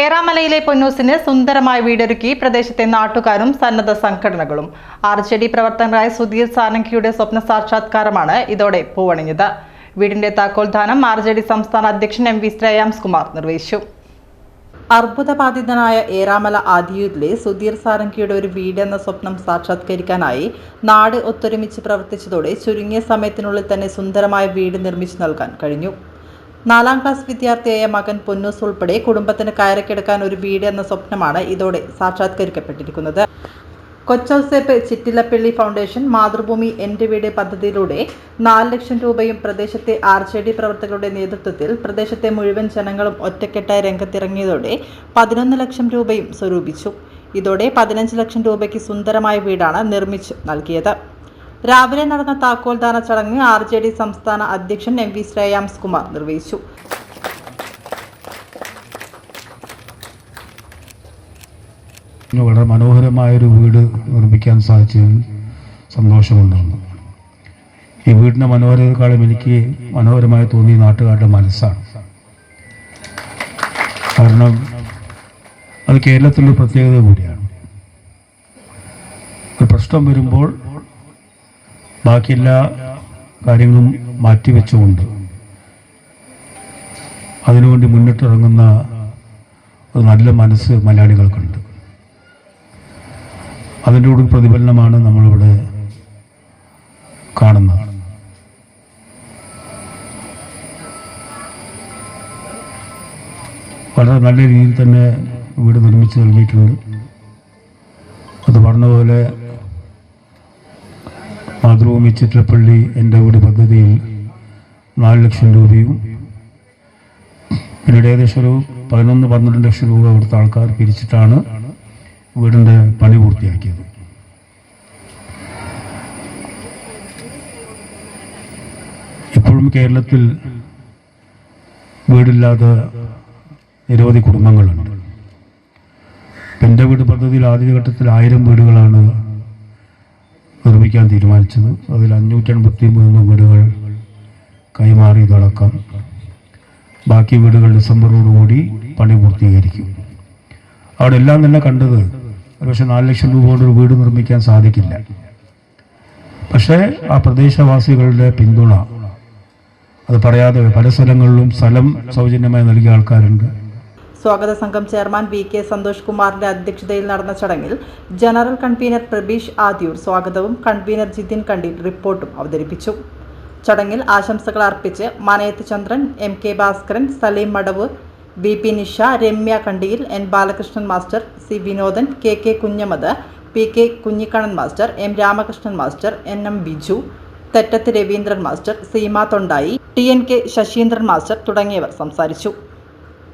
ഏറാമലയിലെ പൊന്നൂസിന് സുന്ദരമായ വീടൊരുക്കി പ്രദേശത്തെ നാട്ടുകാരും സന്നദ്ധ സംഘടനകളും. ആർ ജെ ഡി പ്രവർത്തകരായ സുധീർ സാനങ്കിയുടെ സ്വപ്ന സാക്ഷാത്കാരമാണ് ഇതോടെ പൂവണിഞ്ഞത്. വീടിന്റെ താക്കോൽദാനം ആർ ജെ ഡി സംസ്ഥാന അധ്യക്ഷൻ എം വി ശ്രേയാംസ് കുമാർ നിർവഹിച്ചു. അർബുദബാധിതനായ ഏറാമല ആദിയൂരിലെ സുധീർ സാരംഗിയുടെ ഒരു വീട് എന്ന സ്വപ്നം സാക്ഷാത്കരിക്കാനായി നാട് ഒത്തൊരുമിച്ച് പ്രവർത്തിച്ചതോടെ ചുരുങ്ങിയ സമയത്തിനുള്ളിൽ തന്നെ സുന്ദരമായ വീട് നിർമ്മിച്ചു നൽകാൻ കഴിഞ്ഞു. നാലാം ക്ലാസ് വിദ്യാർത്ഥിയായ മകൻ പൊന്നൂസ് ഉൾപ്പെടെ കുടുംബത്തിന് കയറിക്കിടക്കാൻ ഒരു വീട് എന്ന സ്വപ്നമാണ് ഇതോടെ സാക്ഷാത്കരിക്കപ്പെട്ടിരിക്കുന്നത്. കൊച്ചൗസേപ്പ് ചിറ്റിലപ്പള്ളി ഫൗണ്ടേഷൻ മാതൃഭൂമി എന്റെ വീട് പദ്ധതിയിലൂടെ നാല് ലക്ഷം രൂപയും പ്രദേശത്തെ ആർ ജെ ഡി പ്രവർത്തകരുടെ നേതൃത്വത്തിൽ പ്രദേശത്തെ മുഴുവൻ ജനങ്ങളും ഒറ്റക്കെട്ടായി രംഗത്തിറങ്ങിയതോടെ പതിനൊന്ന് ലക്ഷം രൂപയും സ്വരൂപിച്ചു. ഇതോടെ പതിനഞ്ച് ലക്ഷം രൂപയ്ക്ക് സുന്ദരമായ വീടാണ് നിർമ്മിച്ചു നൽകിയത്. രാവിലെ നടന്ന താക്കോൽദാന ചടങ്ങ് ആർ ജെ ഡി സംസ്ഥാന അധ്യക്ഷൻ എം വി ശ്രേയാംസ് കുമാർ നിർവഹിച്ചു. വളരെ മനോഹരമായൊരു വീട് നിർമ്മിക്കാൻ സാധിച്ചതിൽ സന്തോഷമുണ്ടാകുന്നു. ഈ വീടിന്റെ മനോഹരതക്കാളും എനിക്ക് മനോഹരമായി തോന്നിയ നാട്ടുകാരുടെ മനസ്സാണ്. കാരണം അത് കേരളത്തിന്റെ പ്രത്യേകത കൂടിയാണ്. ഒരു പ്രശ്നം വരുമ്പോൾ ബാക്കി എല്ലാ കാര്യങ്ങളും മാറ്റിവെച്ചുകൊണ്ട് അതിനുവേണ്ടി മുന്നിട്ടിറങ്ങുന്ന ഒരു നല്ല മനസ്സ് മലയാളികൾക്കുണ്ട്. അതിന്റെ കൂടി പ്രതിഫലനമാണ് നമ്മളിവിടെ കാണുന്നത്. വളരെ നല്ല രീതിയിൽ തന്നെ വീട് നിർമ്മിച്ച് നൽകിയിട്ടുണ്ട് അത് പറഞ്ഞതുപോലെ മാതൃഭൂമി ചിത്രപ്പള്ളി എന്റെ വീട് പദ്ധതിയിൽ നാല് ലക്ഷം രൂപയും പിന്നീട് ഏകദേശം ഒരു പതിനൊന്ന് പന്ത്രണ്ട് ലക്ഷം രൂപ അവിടുത്തെ ആൾക്കാർ പിരിച്ചിട്ടാണ് വീടിന്റെ പണി പൂർത്തിയാക്കിയത്. ഇപ്പോഴും കേരളത്തിൽ വീടില്ലാത്ത നിരവധി കുടുംബങ്ങളുണ്ട്. എന്റെ വീട് പദ്ധതിയിൽ ആദ്യഘട്ടത്തിൽ ആയിരം വീടുകളാണ് നിർമ്മിക്കാൻ തീരുമാനിച്ചത്. അതിൽ അഞ്ഞൂറ്റി എൺപത്തി മൂന്ന് വീടുകൾ കൈമാറിയതടക്കം ബാക്കി വീടുകൾ ഡിസംബറോടുകൂടി പണി പൂർത്തീകരിക്കും. അവിടെ എല്ലാം തന്നെ കണ്ടത് ഒരുപക്ഷെ നാല് ലക്ഷം രൂപ കൊണ്ട് ഒരു വീട് നിർമ്മിക്കാൻ സാധിക്കില്ല. പക്ഷേ ആ പ്രദേശവാസികളുടെ പിന്തുണ അത് പറയാതെ പല സ്ഥലങ്ങളിലും സ്ഥലം സൗജന്യമായി നൽകിയ ആൾക്കാരുണ്ട്. സ്വാഗത സംഘം ചെയർമാൻ വി കെ സന്തോഷ് കുമാറിന്റെ അധ്യക്ഷതയിൽ നടന്ന ചടങ്ങിൽ ജനറൽ കൺവീനർ പ്രബീഷ് ആദ്യൂർ സ്വാഗതവും കൺവീനർ ജിതിൻ കണ്ടി റിപ്പോർട്ടും അവതരിപ്പിച്ചു. ചടങ്ങിൽ ആശംസകൾ അർപ്പിച്ച് Manayath Chandran M K Bhaskaran Saleem Madavu V P Nisha Ramya Kandiyil N Balakrishnan master C Vinodan K K Kunhammad P K Kunhikannan master M Ramakrishnan master N M Biju Thettath Raveendran master Seema Thondayi T N K Sasheendran master തുടങ്ങിയവർ സംസാരിച്ചു.